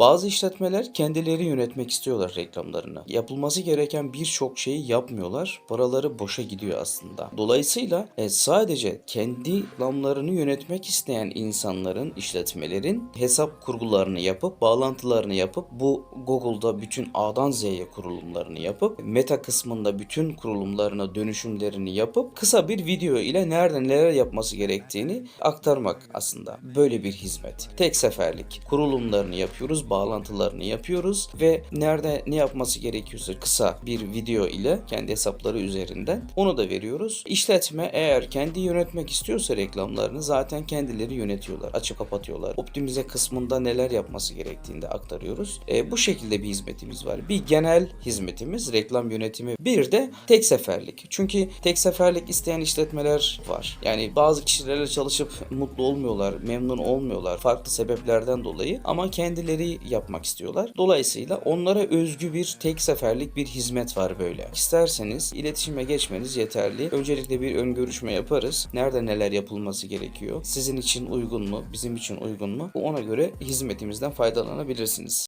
Bazı işletmeler kendileri yönetmek istiyorlar reklamlarını. Yapılması gereken birçok şeyi yapmıyorlar. Paraları boşa gidiyor aslında. Dolayısıyla e, sadece kendi reklamlarını yönetmek isteyen insanların, işletmelerin hesap kurgularını yapıp, bağlantılarını yapıp bu Google'da bütün A'dan Z'ye kurulumlarını yapıp, meta kısmında bütün kurulumlarına dönüşümlerini yapıp kısa bir video ile nerede neler yapması gerektiğini aktarmak aslında. Böyle bir hizmet. Tek seferlik kurulumlarını yapıyoruz, bağlantılarını yapıyoruz ve nerede ne yapması gerekiyorsa kısa bir video ile kendi hesapları üzerinden onu da veriyoruz. İşletme eğer kendi yönetmek istiyorsa reklamlarını zaten kendileri yönetiyorlar. Açıp kapatıyorlar. Optimize kısmında neler yapması gerektiğini de aktarıyoruz. E, bu şekilde bir hizmetimiz var. Bir genel hizmetimiz reklam yönetimi. Bir de tek seferlik. Çünkü tek seferlik isteyen işletmeler var. Yani bazı kişilerle çalışıp mutlu olmuyorlar, memnun olmuyorlar farklı sebeplerden dolayı ama kendileri yapmak istiyorlar. Dolayısıyla onlara özgü bir tek seferlik bir hizmet var böyle. İsterseniz iletişime geçmeniz yeterli. Öncelikle bir ön görüşme yaparız. Nerede neler yapılması gerekiyor? Sizin için uygun mu? Bizim için uygun mu? Ona göre hizmetimizden faydalanabilirsiniz.